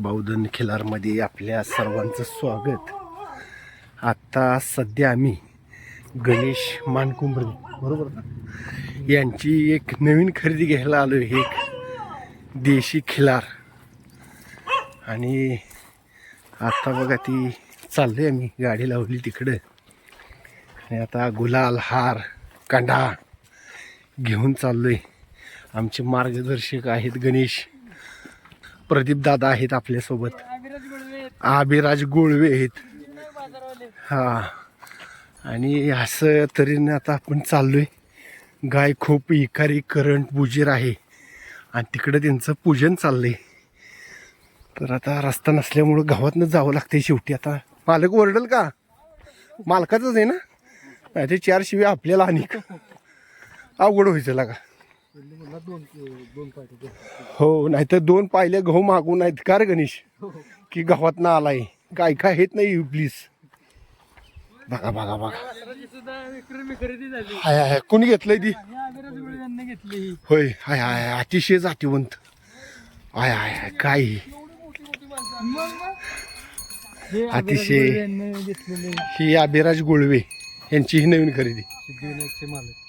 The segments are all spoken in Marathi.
बौद्ध खिलारमध्ये आपल्या सर्वांचं स्वागत. आत्ता सध्या आम्ही गणेश मानकुंबरे बरोबर ना? यांची एक नवीन खरेदी घ्यायला आलो आहे एक देशी खिलार. आणि आत्ता बघा ती चाललोय आम्ही गाडी लावली तिकडं. आणि आता गुलाल हार कांडा घेऊन चाललोय. आमचे मार्गदर्शक आहेत गणेश. प्रदीप दादा आहेत आपल्यासोबत. आबिराज गोळवे आहेत. हा. आणि असं तऱ्हेने आता आपण चाललोय. गाय खूप इकारी करंट बुजीर आहे. आणि तिकडं त्यांचं पूजन चाललंय. तर आता रस्ता नसल्यामुळं गावातनं जावं लागतंय शेवटी. आता मालक ओरडल का? मालकाचंच आहे ना? ते चार शिवाय आपल्याला आणि अवघड व्हायचं लागा. हो नाहीतर दोन पाहिले गहू मागू नाहीत का रे गणेश? की गावात ना आलाय. काय काय हेत नाही प्लीज बघा बघा बघा. हाय हाय. कोणी घेतलंय ती? होय हाय हाय. अतिशय जातीवंत. हाय हाय हाय. काय हे? अतिशय. ही अभिराज गोळवे यांची ही नवीन खरेदी.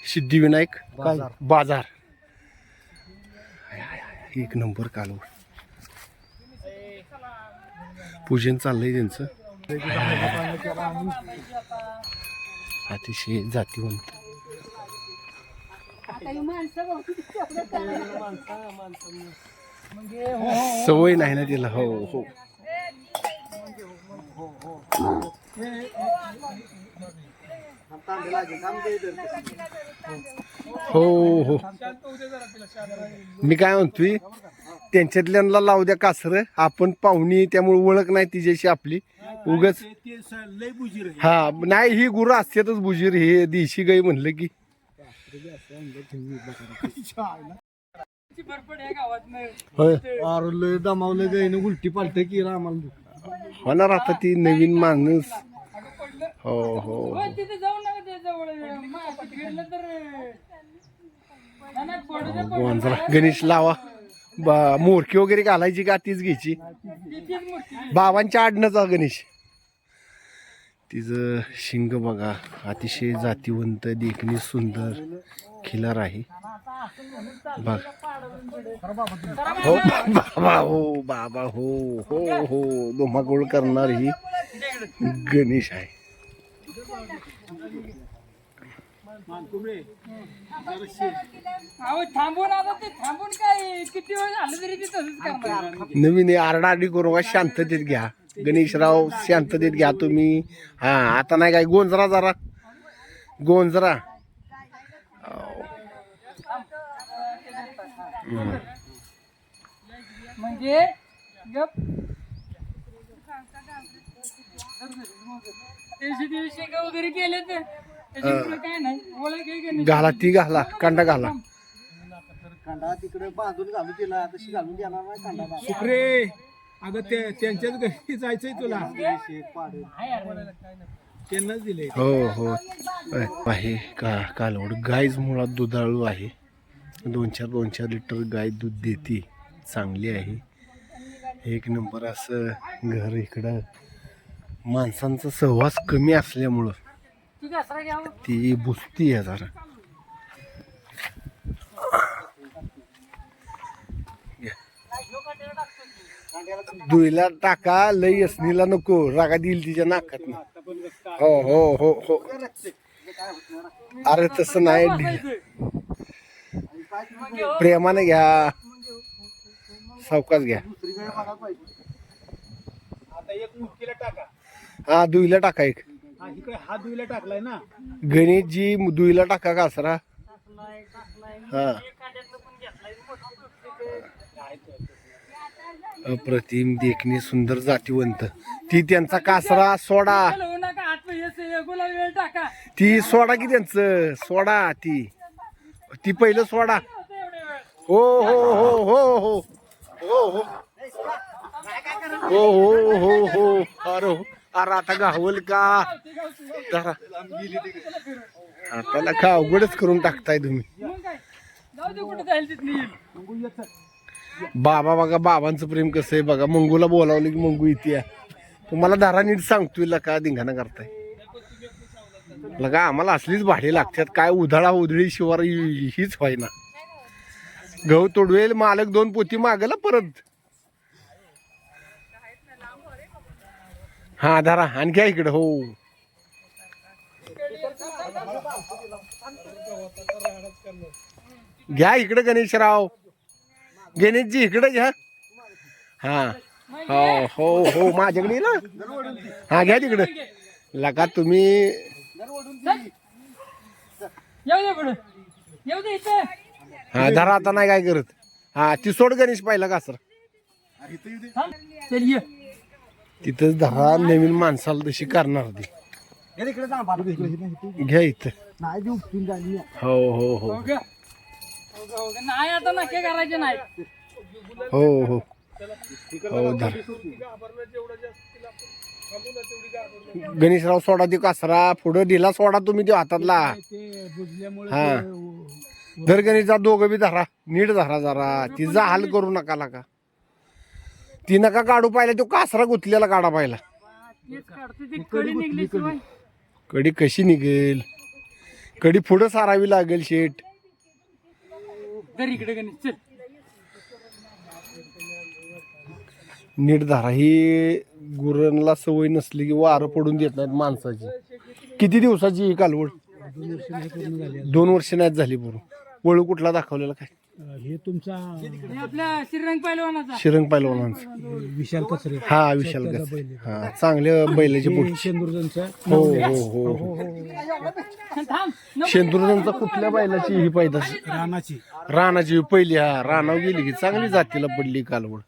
सिद्धिविनायक? बाजार. बाजार हाय, हाय, हाय. एक नंबर कालवड. पूजन चाललंय त्यांचं. अतिशय जातीवंत. सवय नाही ना तिला हो हो. हो हो. मी काय म्हणतोय त्यांच्यातल्यांना लावू द्या कासर. आपण पाहुणी त्यामुळे ओळख नाही तिच्याशी आपली. उगच हा नाही ही गुरं असतातच बुजीर. हे देशी गाई म्हणलं की. होणार आता ती नवीन माणूस. हो हो तिथे जाऊ नका ते जवळ तर दे. गोंधळा गणेश लावा. बा मोरकी वगैरे घालायची का? तीच घ्यायची. बाबांच्या आडण्याचा गणेश. तिचं शिंग बघा. अतिशय जातीवंत देखणी सुंदर खिलार आहे. बघ. हो बाबा हो बाबा हो हो हो. धुमाकूळ करणार ही गणेश आहे. अहो थांबून आता ते थांबून काय? किती वेळ झालं तरी ते तसंच करणार. नवीन हे आरडाआरडी करू नका शांततेत घ्या. गणेशराव शांततेत घ्या तुम्ही. हा आता नाही काय गोंजरा जरा. गोंजरा. हम्म. म्हणजे गप. दिवशी दिवशी का वगैरे केले तर त्याच्यामुळे काय नाही. ओळख आहे का नाही घाला ती घाला कांडा घाला. कांदा तिकडे बांधून घालून दिला तशी घालून देणार नाही कांदा शुक्रे अगं ते त्यांच्याच घरी जायचंय तुला. त्यांनाच दिले हो हो. आहे का कालवड. गायच मुळात दुधाळू आहे. दोन चार दोन चार लिटर गाय दूध देते. चांगली आहे. एक नंबर असं घर इकडं. माणसांचा सहवास कमी असल्यामुळं ती बुसती आहे जरा. दुईला टाका लई असणीला नको रागा देईल तिच्या नाकात हो हो हो हो. अरे तसं नाही प्रेमाने घ्या. सावकाश घ्या आता एक मुठीला टाका हा दुईला टाका एक. हा इकडे धुईला टाकलाय ना? गणेशजी दुईला टाका कासरा. हा. अप्रतिम देखणी सुंदर जातीवंत. ती त्यांचा कासरा सोडा. ती सोडा की त्यांचं? सोडा ती. ती पहिलं सोडा. हो हो हो हो हो. हो हो. हो हो हो हो. अरे आता गावल का? जरा. आता का अवघडच करून टाकताय तुम्ही? बाबा बघा बाबांचं प्रेम कसं आहे बघा. मंगूला बोलावलं की मंगू इथे तुम्हाला दारा नीट सांगतोय का धिंगाणा करताय. लगा आम्हाला असलीच भाडे लागतात. काय उधळा उधळी शिवार हीच व्हायना गहू तोडवेल मालक दोन पोती मागला परत. हा धरा. आणि घ्या इकडं हो. घ्या इकडं गणेशराव. गणेशजी इकडं घ्या. हा. हो हो हो माझ्याकडे ना. हा घ्या तिकडं. लगा तुम्ही. हा धरा आता नाही काय करत. हा ती सोड गणेश पाहिला का सर? थांब. चल ये. तिथंच धरा नवीन माणसाला तशी करणार ती. घ्या इथं. देऊ हो हो हो हो? हो. हो का? नाही आता नक्की करायचे नाही. हो हो. हो धर. गणेशराव सोडा ती कासरा. पुढं दिला सोडा तुम्ही त्यो हातातला. ते बुजल्यामुळे हा. धर गणेशचा दोघं बी धरा. नीट धरा जरा. तिचा हाल करू नका लागा. ती नका काढू पाहिला तो कासरा गुतलेला काढा पाहिला. तेच काढतो ती कडी निघली शिवाय. कडी कशी निघेल? कडी पुढं सारावी लागेल शेट तर इकडे गणेश चल. नीट धरा ही गुरांना सवय नसली की वारं पडून देत नाहीत माणसाची. किती दिवसाची ही कालवड? दोन वर्ष नाहीत झाली. बरोबर वळू कुठला दाखवलेला काय? हे तुमचा हे आपल्या श्रीरंग पहिलवानाचा शिरंग पैलवानांचं. विशाल कचरे. हा विशाल कस हा चांगल्या बैलाची पुढची शेंदुरजनचा हो हो हो हो थांब नको. शेंदुरजनचा कुठल्या बैलाची ही पैदास? रानाची. रानाची पहिली हा रानावर गेली की चांगली जातीला पडली कालवड.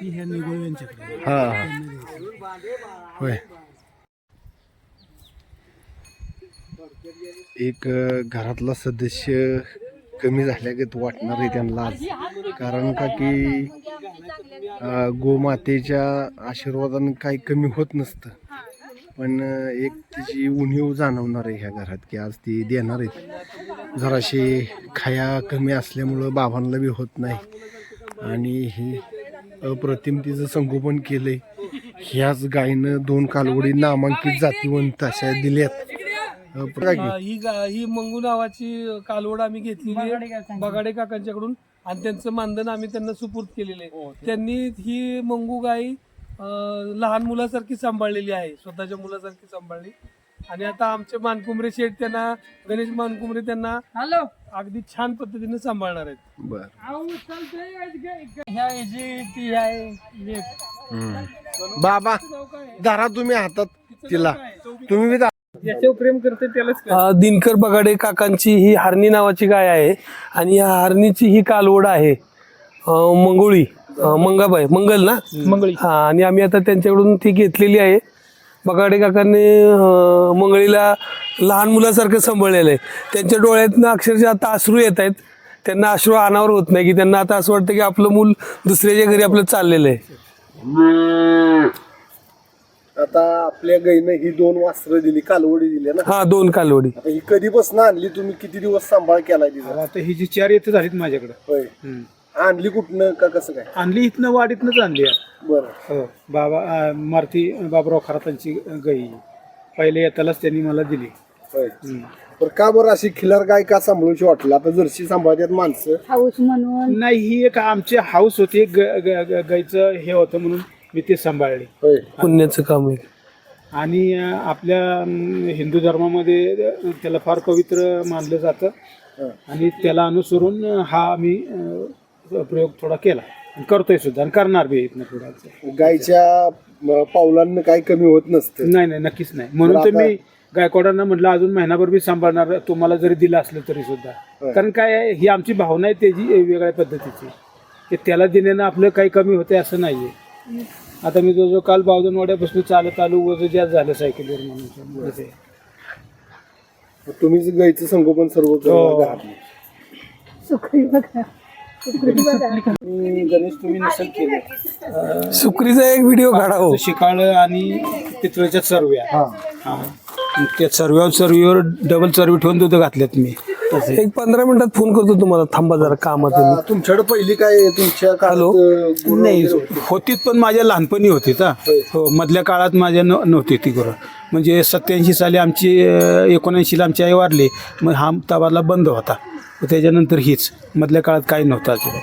ती ह्या निगोळ यांच्याकडे. हा. हा होय. एक अ, घरातला सदस्य कमी झाल्यागत वाटणार आहे त्यांना आज. कारण का की गोमातेच्या आशीर्वादानं काही कमी होत नसतं. पण एक तिची उणीव जाणवणार आहे ह्या घरात की आज ती देणार आहेत. जराशी खाया कमी असल्यामुळं बाबांना बी होत नाही. आणि हे अप्रतिम तिचं संगोपन आहे ह्याच गायीनं दोन कालवडी नामांकित जातीवंत अशा दिल्यात. अ. ही गा- ही मंगू नावाची कालवड आम्ही घेतलेली आहे बगाडे काकांच्याकडून. आणि त्यांचं मानधन आम्ही त्यांना सुपूर्द केलेलं आहे. त्यांनी ही मंगू गाय अं, लहान मुलासारखी सांभाळलेली आहे. स्वतःच्या मुलासारखी सांभाळली. आणि आता आमचे मानकुमरे शेठ त्यांना गणेश मानकुमरे त्यांना हॅलो. अगदी छान पद्धतीने सांभाळणार आहेत. बर. अहो चालतंय ह्या याची ती आहे लेक. हम्म. बाबा धरा तुम्ही हातात तिला. तुम्ही बी धरा. अं, दिनकर बगाडे काकांची ही हरणी नावाची गाय आहे. आणि या हरणीची ही कालवड आहे. अं, मंगोळी. अं, मंगाबाई. मंगल ना? मंगळी. हा आणि आम्ही आता त्यांच्याकडून ती घेतलेली आहे. बगाडे काकांनी अं, मंगळीला लहान मुलासारखं सांभाळलेलं आहे. त्यांच्या डोळ्यातनं अक्षरशः आता अश्रू येत आहेत. त्यांना अश्रू अनावर होत नाही की त्यांना आता असं वाटतं की आपलं मूल दुसऱ्याच्या घरी आपलं चाललेलं आहे. आता आपल्या गाईनं ही दोन वास्त्र दिली कालवडी दिली ना? हा दोन कालवडी. आता ही कधीपासून आणली तुम्ही? किती दिवस सांभाळ केलाय तिचा? आता ही जी चार येथे झालीत माझ्याकडे. होय. आणली कुठनं का कसं काय? आणली इथनं वाडीतनंच आणली आहे. बरं. हो बाबा अं, मारुती बाबराव खरातांची गाई. पहिले येतालाच त्यांनी मला दिली. होय. का बरं अशी खिलार गाय का सांभाळूशी वाटलं? आता जर्शी सांभाळतात माणसं. हाऊस म्हणून. नाही ही एक आमची हाऊस होती. ग- ग- ग- गाईचं हे होतं म्हणून. मी ते सांभाळली. होय. पुण्याचं काम आहे. आणि अं, आपल्या अं, हिंदू धर्मामध्ये अं, त्याला फार पवित्र मानलं जातं. हं. आणि त्याला अनुसरून अं, हा मी अं, प्रयोग थोडा केला. आणि करतोय सुद्धा आणि करणार बी इथनं पुढे गायच्या म, पावलांना काही कमी होत नसतं. नाही नाही नक्कीच नाही. म्हणून तर आता- मी गायकवाडांना म्हटलं अजून महिनाभर बी सांभाळणार तुम्हाला जरी दिलं असलं तरी सुद्धा. होय. कारण काय आहे, ही आमची भावना आहे त्याची वेगळ्या पद्धतीची. की त्याला देण्यानं आपलं काही कमी होते असं नाहीये. आता मी जो जो काल बावधनवाड्यापासून चालत आलो वजन जास्त झालं सायकलीवर म्हणून असं आहे. तुम्हीच गायचं संगोपन सर्व करणार हो. घरातलं. सुखरी बघा. सुखरी बघा. मी गणेश तुम्ही नसेल केलं. सुकरीचा एक व्हिडिओ काढा हो. शिकाळ आणि पितळेच्या चरव्या. हा. त्या चरव्यावर चरवीवर डबल चरवी ठेवून दूध घातल्यात मी. एक पंधरा मिनिटात फोन करतो तुम्हाला. थांबा जरा कामात आहे मी. तुमच्याकडे पहिली काय तुमच्या हॅलो? काळात, नाही वगैरे होती? होतीच पण माझ्या लहानपणी होती का हो मधल्या काळात माझ्या न- नव्हती ती गुरं. म्हणजे सत्याऐंशी साली आमची एकोणऐंशीला आमची आई वारली. मग हा तबाला बंद होता. मग त्याच्यानंतर हीच. मधल्या काळात काही नव्हतं अजिबात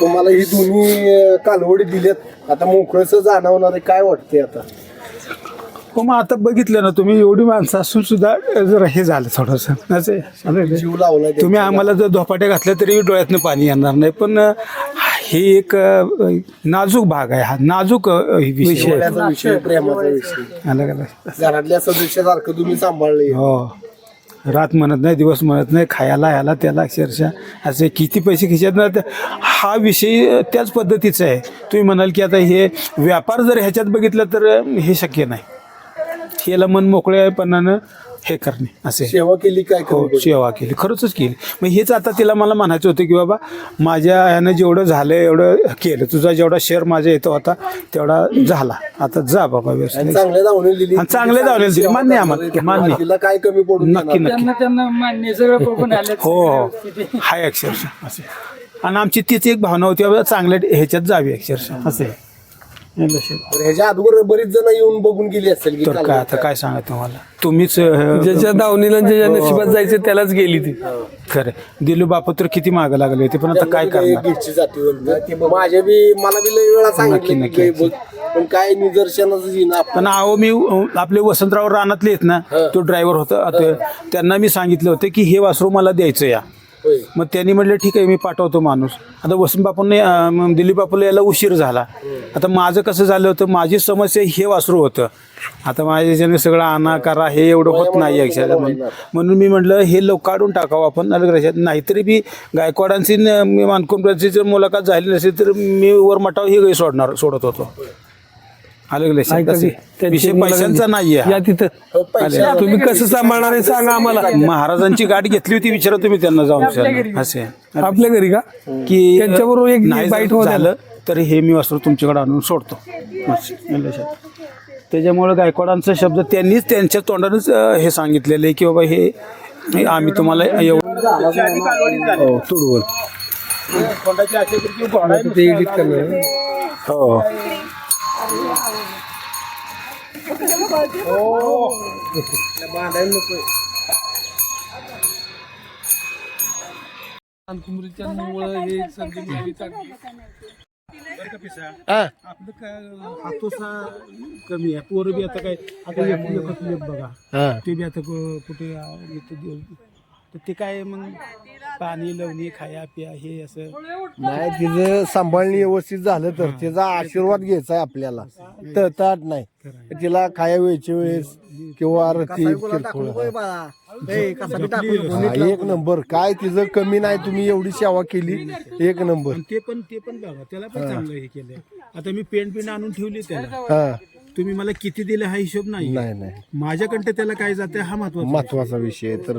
तुम्हाला ही दोन्ही अं, कालवडी दिल्यात. आता मोकळस जाणवणार आहे. काय वाटते आता? हो मग आता बघितलं ना तुम्ही एवढी माणसं असून सुद्धा जरा हे झालं थोडंसं. असं आहे. जीव तुम्ही आम्हाला जर धोपाट्या घातल्या तरी डोळ्यातनं पाणी येणार नाही पण अ, हे एक अ, नाजूक भाग आहे हा. नाजूक अ, विषय आहे. त्याचा विषय प्रेमाचा विषय. आलं का लक्षात? घरातल्या सदस्यासारखं तुम्ही सांभाळले. हो. रात म्हणत नाही दिवस म्हणत नाही खायला याला त्याला अक्षरशः असे किती पैसे खिशात ना हा विषय त्याच पद्धतीचा आहे. तुम्ही म्हणाल की आता हे व्यापार जर ह्याच्यात बघितलं तर हे शक्य नाही. याला मन मोकळेपणानं हे करणे असे. सेवा केली काय हो सेवा केली. खरंच केली. मग हेच आता तिला मला म्हणायचं होतं की बाबा माझ्या ह्यानं जेवढं झालं एवढं केलं. तुझा जेवढा शेअर माझ्या येतो होता तेवढा झाला. आता जा बाबा व्यवस्थित. चांगल्या धावणे दिली. आणि. मान्य आहे आम्हाला. मान्य. तिला काय कमी पडून नक्की? नक्की. त्यांना त्यांना मान्य सगळं बघून आले हो हो. हाय अक्षरशः. असे. आणि आमची तीच एक भावना होती बाबा चांगल्या ह्याच्यात जावी अक्षरशः. असे. हे ह्याच्या अगोदर बरीच जण येऊन बघून गेली असेल की तर काय आता काय सांगा तुम्हाला? तुम्हीच अ, ज्याच्या दावणीला आणि ज्याच्या नशिबात जायचं त्यालाच गेली ती. खरं. दिलू बापू तर किती मागं लागले होते पण आता काय करणार? घ्यायची जाते माझ्या बी मला बी लई वेळा सांगितलं नक्की, की बघ, पण काय निदर्शनाच येईना पण अहो मी अ, आपले वसंतराव रानातले आहेत ना तो ड्रायव्हर होता. आता त्यांना मी सांगितलं होतं की हे वासरू मला द्यायचं या. मग त्यांनी म्हटलं ठीक आहे मी पाठवतो माणूस. आता वसंत बापूंनी दिलीप बापूला यायला उशीर झाला. आता माझं कसं झालं होतं माझी समस्या हे वासरू होतं. आता माझ्याच्याने सगळं आणा करा हे एवढं होत नाही अक्षरशः म्हणून मी म्हटलं हे लोक काढून टाकावं आपण अलग नाहीतरी बी गायकवाडांची मानकुंबराची जर मुलाखत झाली नसेल तर मी वर मटाव ही सोडणार सोडत होतो. अलग? की, त्यांची विषय मुलाखत पैशांचा घे. नाही या आहे तिथं. हो, तुम्ही कसं सांभाळणार आहे सांगा आम्हाला. महाराजांची गाठ घेतली होती विचारा तुम्ही त्यांना जाऊन. विचारा. असे आपल्या घरी का? की त्यांच्याबरोबर एक नाही जर बाईट होत झालं तर हे मी वस्त्र तुमच्याकडे आणून सोडतो. बस, एवढं लक्षात. त्याच्यामुळे गायकवाडांचा शब्द त्यांनीच त्यांच्या तोंडानेच अं, हे सांगितलेलं आहे की बाबा हे हे आम्ही तुम्हाला एवढं हो. तुडवल हो हा. आपलं काय हातोसा कमी आहे पोरं बी आता काय आता एक एकच लेप बघा हा. ते बी आता कु- कुठे आ- इथं देऊ- तर ते काय मग पाणी लावणी खाया पिया हे असं. नाही तिचं सांभाळणी व्यवस्थित झालं तर तिचा आशीर्वाद घ्यायचा आहे आपल्याला. तळताट नाही. तिला खाया वेळच्या वेळेस किंवा रती किरकोळ. हा, एक नंबर. काय तिचं कमी नाही तुम्ही एवढी सेवा केली. एक नंबर. ते पण ते पण बघा त्याला पण चांगलं हे केलंय. आता मी पेंट पिंट आणून ठेवली त्याला. हा. तुम्ही मला किती दिले हा हिशोब नाही. नाही नाही. माझ्याकडे त्याला काय जाते हा महत्त्वाचा महत्त्वाचा विषय आहे तर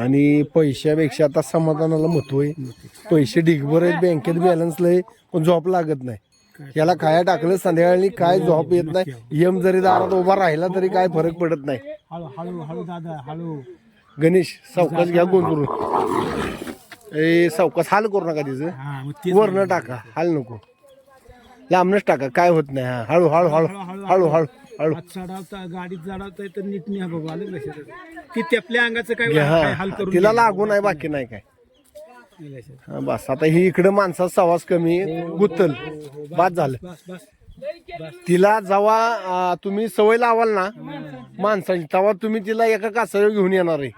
आणि पैशापेक्षा आता समाधानाला महत्त्व आहे पैसे ढिगभर आहेत बँकेत बॅलन्स लय पण झोप लागत नाही. याला खाया टाकलं संध्याकाळी काय झोप येत नाही. यम जरी दारात उभा राहिला तरी काय फरक पडत नाही. गणेश सावकाश घ्या गोंधळून. ए सावकाश हाल करू नका तिचं. वरनं टाका हाल नको. लांबनच टाका काय होत नाही. हा हळू हळू हळू हळू हळू. हळू हात चढावता गाडीत चढावताय तर नीट नाही बाबा आलं का लक्षात की ते आपल्या अंगाचं काय घ्या, काय हाल हा करून तिला. लागू नाही बाकी नाही काय. लक्षात. हा, बस. आता ही इकडं माणसाचा सवास कमी गुत्तल बाद झालं. बस बस तिला जेव्हा अं, तुम्ही सवय लावाल ना माणसाची तेव्हा तुम्ही तिला एका कासावर घेऊन येणार आहे.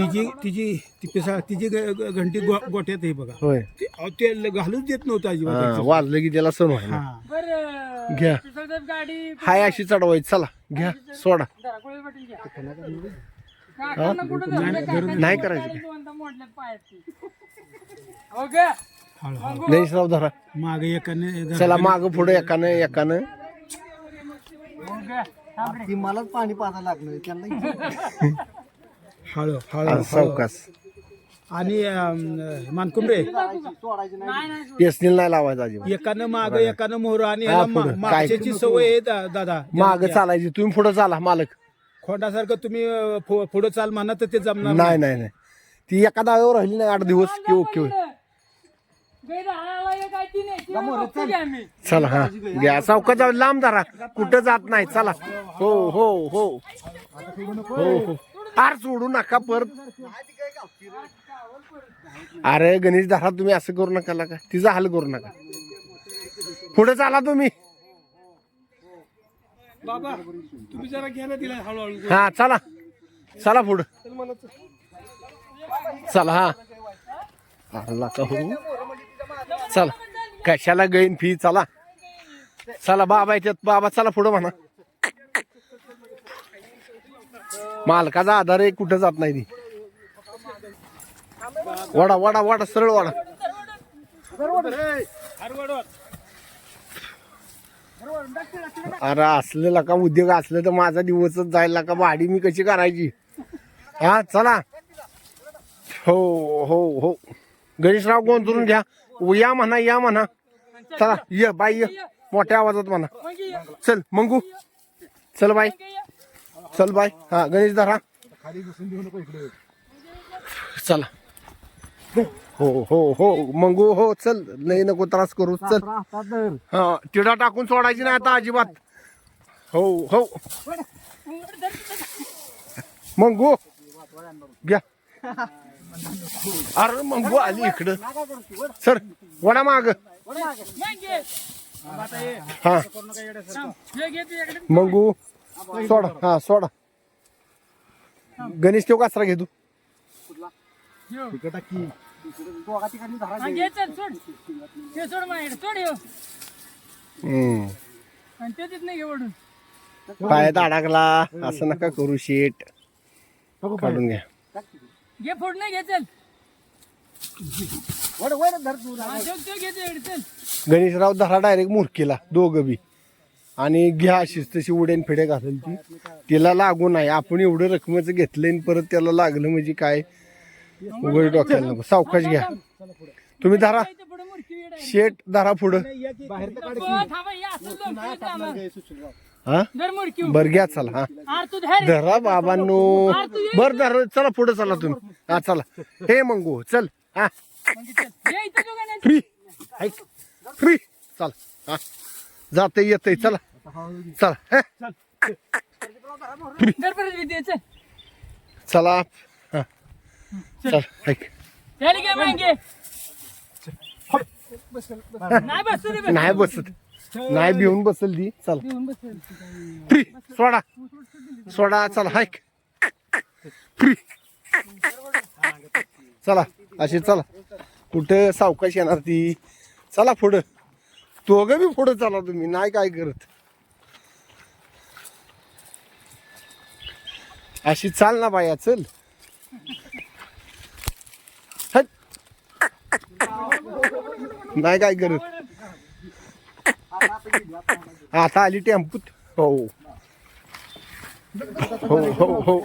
तिची तिची ती पिसा तिची ग- ग- घंटी गो- गोट्यात आहे बघा. होय. ते अहो, ते ल- घालूच देत नव्हतं हा, अजिबात वाजलं की त्याला सण व्हायला. हा. बरं. घ्या. गाडी हाय अशी चढवायची चला घ्या सोडा. धराकोळी पाटील घ्या. काकांना कुठं धरलं? काकांना नाही करायचं. धरलं? दोनदा मोडल्यात गणेशराव धरा. मागे एकाने चला माग पुढे एकानं एकानं. हो का? थांब रे. हळू हळू सावकाश आणि अं, मानकुंबरे एसनील नाही लावायचं अजिबात. एकानं माग एकानं मोहर आणि हा, ह्याला मा- पुढं. मागच्याची सवय आहे दा- दादा. माग चालायची. तुम्ही पुढे चाला मालक. खोंडासारखं तुम्ही अं, पु- पुढं चाल म्हणा तर ते जमणार नाही नाही. नाही ती एका दाव्यावर राहिली नाही आठ दिवस. की ओके होईल. चला हा. घ्या. सावकाश जाऊ लांब जरा कुठं जात नाही. चला. हो हो हो. हो हो. फार सोडू नका परत. अरे गणेश धरा तुम्ही असं करू नका का तिचा हाल करू नका. पुढे चाला तुम्ही. बाबा तुम्ही जरा घ्या ना तिला हळूहळू. हा चला. चला पुढं. चला हा. अरे का हो. चला. कशाला गैन फी? चला. चला बाबा याच्यात. बाबा चला पुढं म्हणा. मालकाचा आधार आहे कुठं जात नाही ती. वडा वडा वडा सरळ वडा. अरे असलेला का उद्योग असलं तर माझा दिवसच जायला का भाडी मी कशी करायची? हा चला. हो हो हो. गणेशराव गोंधळून घ्या. या म्हणा या म्हणा. चला ये बाई ये. मोठ्या आवाजात म्हणा. चल मंगू. चल बाई. चल बाई हा गणेश धरा चला. हो हो हो मंगू हो चल. नाही नको त्रास करू चल. हा टिडा टाकून सोडायची नाही आता अजिबात. हो हो. मंगू घ्या. अरे मंगू आली इकडं. सर वडा माग. हा. मंगू. सोडा. हा सोडा. गणेश ठेव कासरा घे तू. घे चल, सोड. ते सोड माझ्याकडे, सोड ह्यो. हम्म. आणि ते देत नाही घे ओढून. पायात अडकला. असं नका करू शेट काढून घ्या. घे फोड नाही घे चल. हा, घे. गणेशराव धरा डायरेक्ट मुरकीला. दोघं बी. आणि घ्या अशीच तशी उड्यान फिड्या घालेल ती. तिला लागू नाही आपण एवढं रकमेचं घेतलं आणि परत त्याला लागलं म्हणजे काय? उघड डोक्याला नको. सावकाश घ्या. तुम्ही धरा. शेट धरा पुढं. हा? बर घ्या चला हा. धरा बाबांनो. बर धर. चला पुढे चला तुम्ही. हा चला. हे मंगू चल. हा. फ्री ऐक फ्री चला. हा. जाते येते चला. चला चल. चला. हा. ऐक. नाही बसत. नाही भिवून बसल ती चला सोडा. सोडा चला हायक फ्री. चला अशी चला. कुठं सावकाश येणार ती? चला पुढं. दोघं बी पुढं चला तुम्ही. नाही काय करत. अशी चाल ना बाया चल. नाही काय करत? आता आली टेम्पूत. हो. हो हो हो.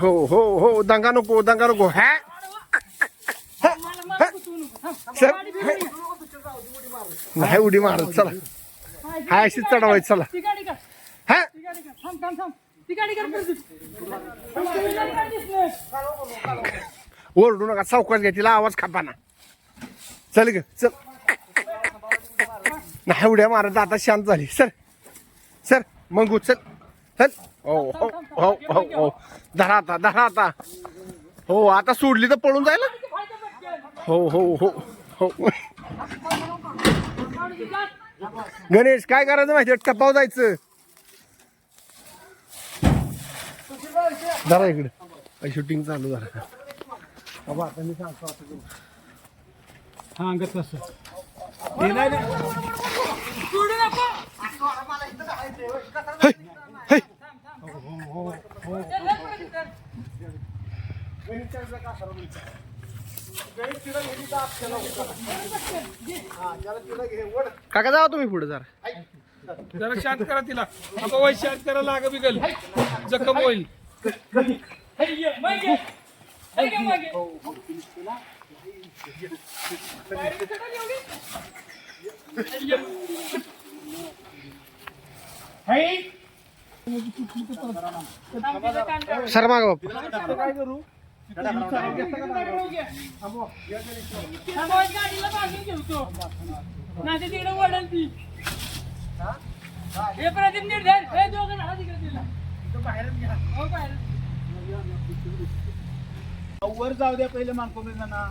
हो हो हो. दंगा नको दंगा नको. हॅ? सर नाही उडी मारत चला. हाय अशीच चढवायची चला. ती हा ओरडू नका सावकाश घ्या तिला आवाज खापाना. चल ग चल. नाही उड्या मारत आता शांत झाली. सर सर मंगू चल चल. हो हो हो हो हो. धरा आता धरा आता. हो आता सोडली तर पळून जायला? हो हो हो हो. गणेश काय करायचं माहिती टप्पाव जायचं. धरा इकडे. शूटिंग चालू झालं. हा अंगत तसं सोडू नको. है, है. परत, धर. काका जावा तुम्ही पुढे जरा. जरा शांत करा तिला आता वय शांत करा लाग बिगल जखम होईल हे मग. हे मागे. सर माग बापू थांबवा, गाडीला बांधून ठेवतो. नाही तर तिकडे वळेल ती. हे प्रदीप नीट धर. हे दोघं तिकडे तिला. हो, बाहेर. वर जाऊ द्या पहिले मानकोबे म्हणा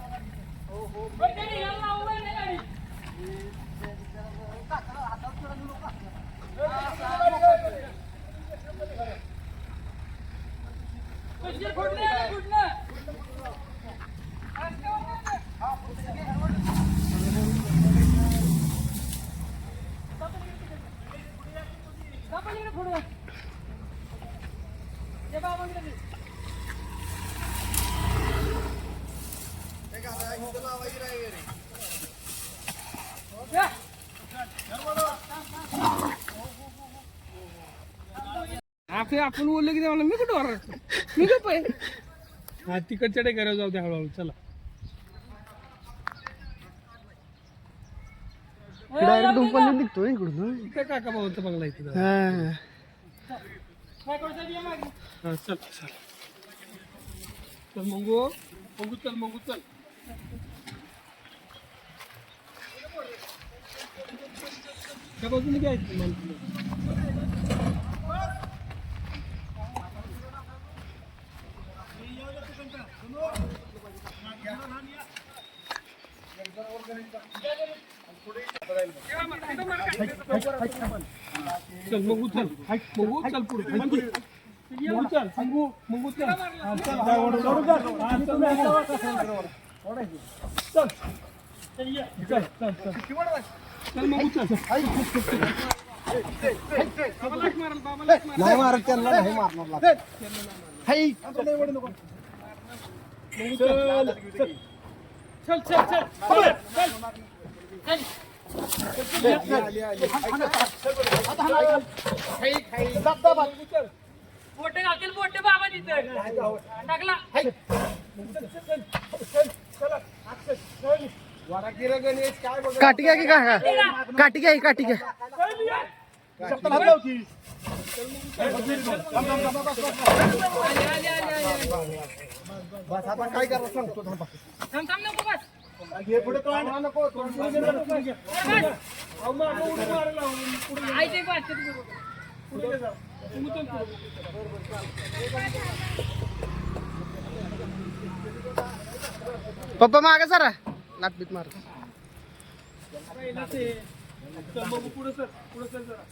बरं, त्याने याला लावलं नाही गाडी. कशी Cornelia, Cornelia. आपण आपण बोललो की तेव्हा मी कुठं ओरडतो मी गप आहे. हा तिकडच्या टेकऱ्यावर जाऊ द्या हळूहळू चला. डायरेक्ट निघतो इकडून इकडे काका भाऊचा बंगला इथे काय करतो ये मागे. हा चल चल. चल मंगू मंगू चल मंगू चल. त्या बाजूने घ्यायचं मला चल मंगू चल। मंगू चल पुढे. मंगू चल. मंगू मंगू चल. हा, चल. हा, ओढू, ओढू, चल. हा, चल, मंगू. चल. चल, चल, चल. चल मंगू चल. बाबा लाथ मारल, बाबा लाथ मारल. नाही मारत त्यांना नाही मारणार चल चल चल. चल. बोट घालतील बोट बाबा तिथं टाकला काठी घ्या की काका काठी घ्या ही? काठी घ्या आले आले आले आले थांब थांब नको बस। आई ते बात पप्पा मागे सरा. लात बीत मार. पुढे सर पुढे सर जरा.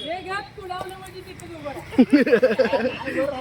हे घ्या तुडावलं म्हणजे तिथं उभं राहा.